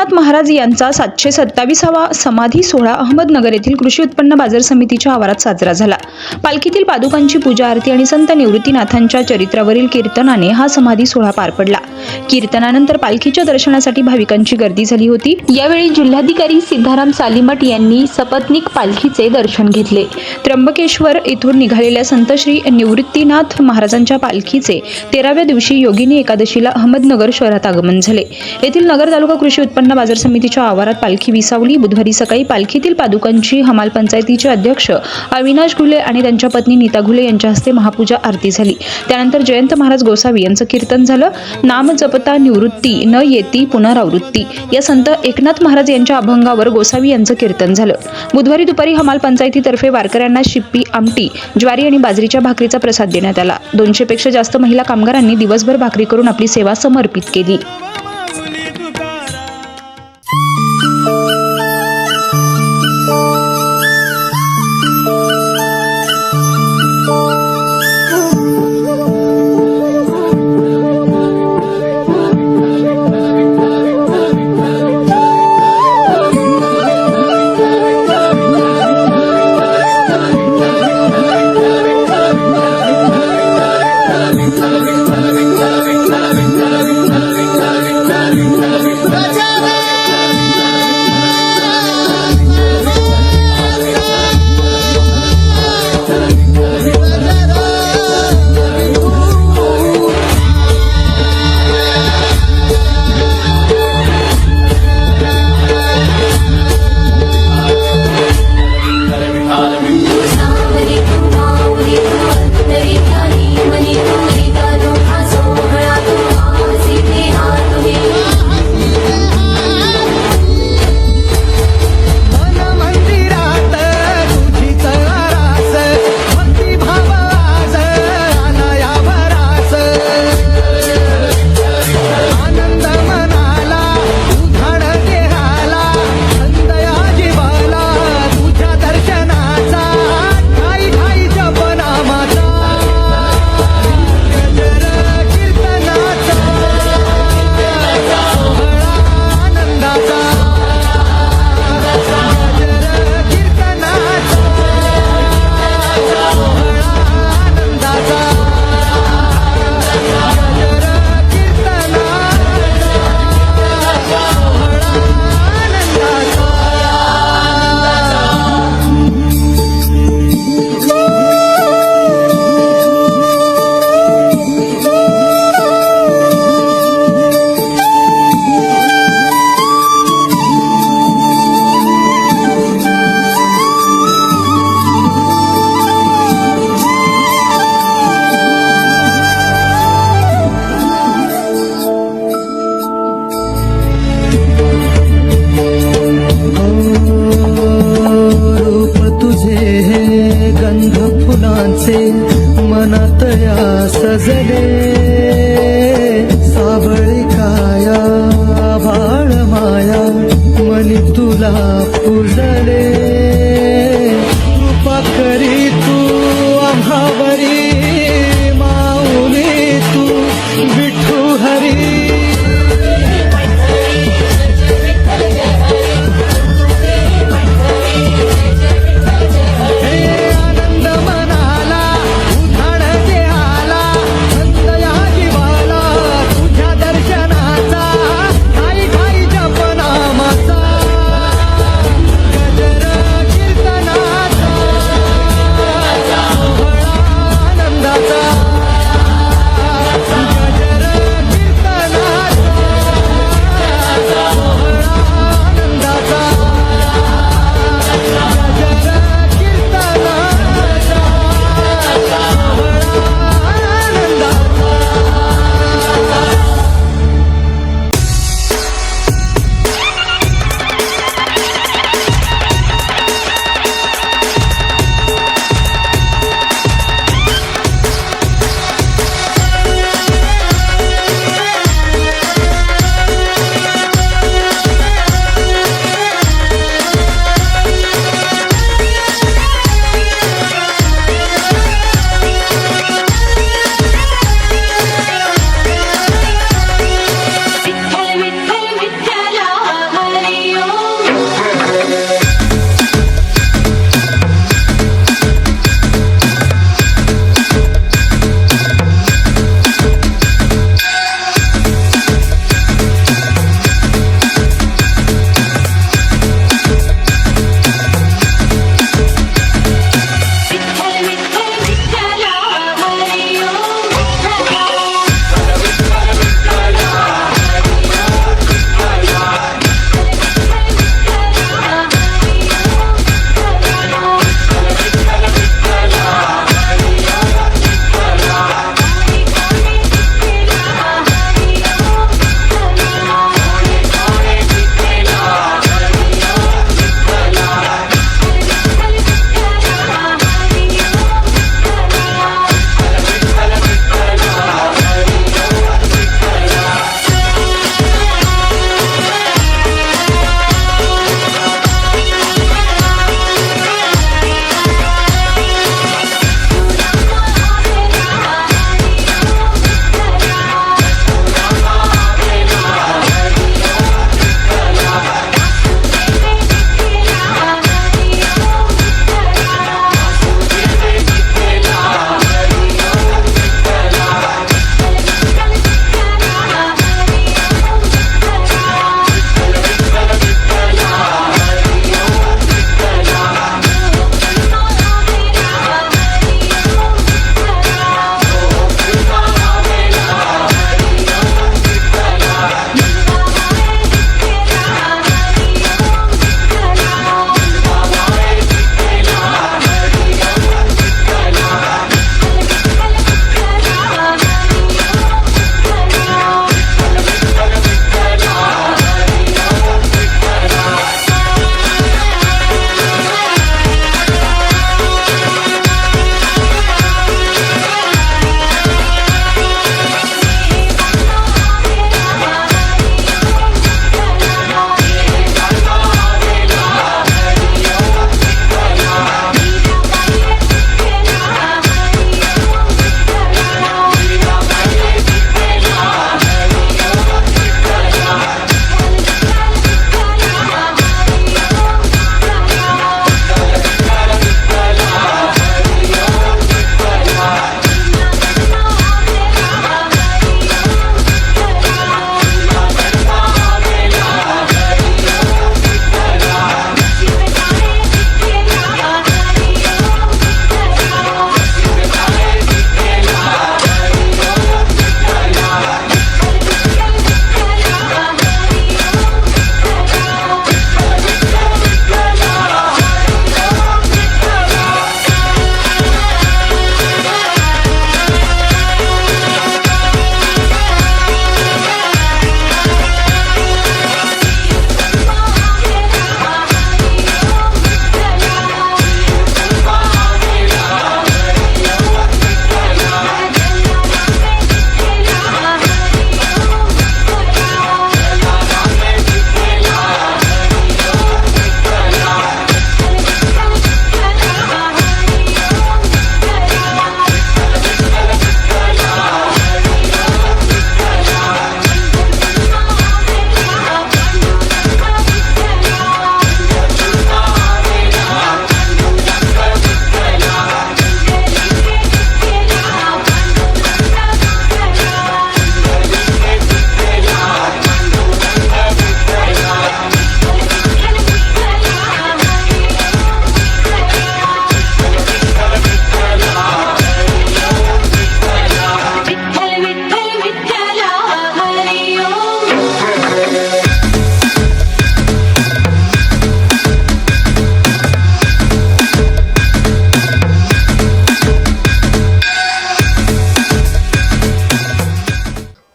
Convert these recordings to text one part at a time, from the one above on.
निवृत्तीनाथ महाराज यांचा सातशे सत्तावीसावा समाधी सोहळा अहमदनगर येथील कृषी उत्पन्न बाजार समितीच्या आवारात साजरा झाला. पालखीतील पादुकांची पूजा आरती आणि संत निवृत्तीनाथांच्या चरित्रावरील कीर्तनाने हा समाधी सोहळा पार पडला. कीर्तनानंतर पालखीच्या दर्शनासाठी भाविकांची गर्दी झाली होती. यावेळी जिल्हाधिकारी सिद्धाराम सालीमठ यांनी सपत्निक पालखीचे दर्शन घेतले. त्र्यंबकेश्वर येथून निघालेल्या संत श्री निवृत्तीनाथ महाराजांच्या पालखीचे तेराव्या दिवशी योगिनी एकादशीला अहमदनगर शहरात आगमन झाले. येथील नगर तालुका कृषी उत्पन्न बाजार समितीच्या आवारात पालखी विसावली. बुधवारी सकाळी पालखीतील पादुकांची हमाल पंचायतीचे अध्यक्ष अविनाश घुले आणि त्यांच्या पत्नी नीता घुले यांच्या हस्ते महापूजा आरती झाली. त्यानंतर जयंत महाराज गोसावी यांचं कीर्तन झालं. नाम जपता निवृत्ती न येती पुनरावृत्ती. या संत एकनाथ महाराज यांच्या अभंगावर गोसावी यांचं कीर्तन झालं. बुधवारी दुपारी हमाल पंचायतीतर्फे वारकऱ्यांना शिप्पी आमटी ज्वारी आणि बाजरीच्या भाकरीचा प्रसाद देण्यात आला. दोनशे पेक्षा जास्त महिला कामगारांनी दिवसभर भाकरी करून आपली सेवा समर्पित केली.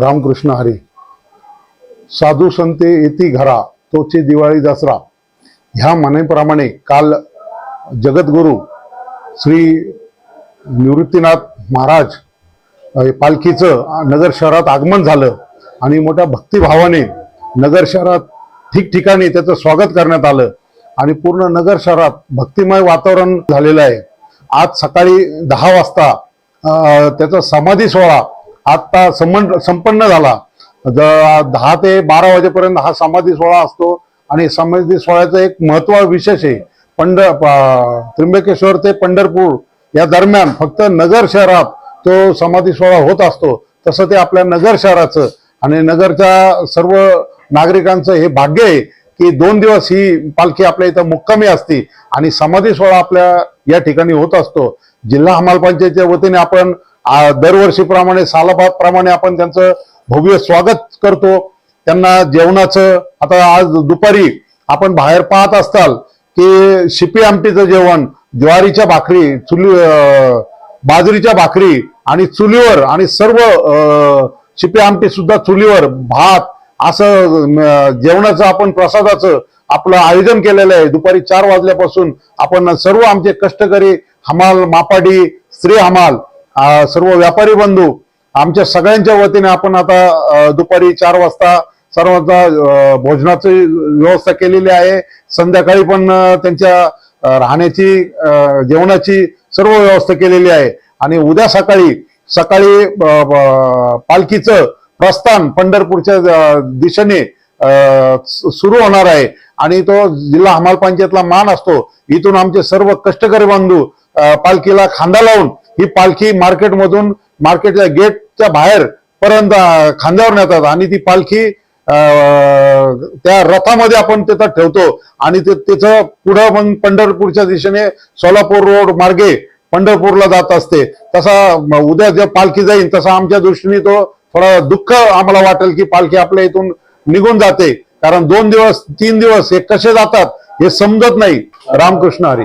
रामकृष्ण हरी. साधू संते येती घरा तोचे दिवाळी दसरा. ह्या म्हणेप्रमाणे काल जगद्गुरू श्री निवृत्तीनाथ महाराज पालखीचं नगर शहरात आगमन झालं आणि मोठ्या भक्तिभावाने नगर शहरात ठिकठिकाणी त्याचं स्वागत करण्यात आलं आणि पूर्ण नगर शहरात भक्तिमय वातावरण झालेलं आहे. आज सकाळी दहा वाजता त्याचा समाधी सोहळा आता संपन्न संपन्न झाला. द- दहा ते बारा वाजेपर्यंत हा समाधी सोहळा असतो आणि समाधी सोहळ्याचं एक महत्त्व विशेष आहे पंढ त्र्यंबकेश्वर ते पंढरपूर या दरम्यान फक्त नगर शहरात तो समाधी सोहळा होत असतो. तसं ते आपल्या नगर शहराचं आणि नगरच्या सर्व नागरिकांचं हे भाग्य आहे की दोन दिवस ही पालखी आपल्या इथं मुक्कामी असते आणि समाधी सोहळा आपल्या या ठिकाणी होत असतो. जिल्हा हमाल पंचायतच्या वतीने आपण दरवर्षीप्रमाणे सालाबाद प्रमाणे आपण त्यांचं भव्य स्वागत करतो. त्यांना जेवणाचं आता आज दुपारी आपण बाहेर पाहत असताल की शिपी आमटीचं जेवण ज्वारीच्या भाकरी चुली बाजरीच्या भाकरी आणि चुलीवर आणि सर्व शिपी आमटी सुद्धा चुलीवर भात असं जेवणाचं आपण प्रसादाचं आपलं आयोजन केलेलं आहे. दुपारी चार वाजल्यापासून आपण सर्व आमचे कष्टकरी हमाल मापाडी स्त्री हमाल सर्व व्यापारी बंधू आमच्या सगळ्यांच्या वतीने आपण आता दुपारी चार वाजता सर्वांचा भोजनाची व्यवस्था केलेली आहे. संध्याकाळी पण त्यांच्या राहण्याची जेवणाची सर्व व्यवस्था केलेली आहे. आणि उद्या सकाळी सकाळी ब- पालखीचं प्रस्थान पंढरपूरच्या दिशेने सु- सुरू होणार आहे. आणि तो जिल्हा हमाल पंचायतला मान असतो. इथून आमचे सर्व कष्टकरी बंधू पालखीला खांदा लावून ही पालखी मार्केटमधून मार्केटच्या गेटच्या बाहेर पर्यंत खांद्यावर नेतात आणि ती पालखी त्या रथामध्ये आपण तिथं ठेवतो. आणि ते त्याचं पुढं मग पंढरपूरच्या दिशेने सोलापूर रोड मार्गे पंढरपूरला जात असते. तसा उद्या जे पालखी जाईल तसा आमच्या दृष्टीने तो थोडा दुःख आम्हाला वाटेल की पालखी आपल्या इथून निघून जाते. कारण दोन दिवस तीन दिवस हे कसे जातात हे समजत नाही. रामकृष्ण हरी.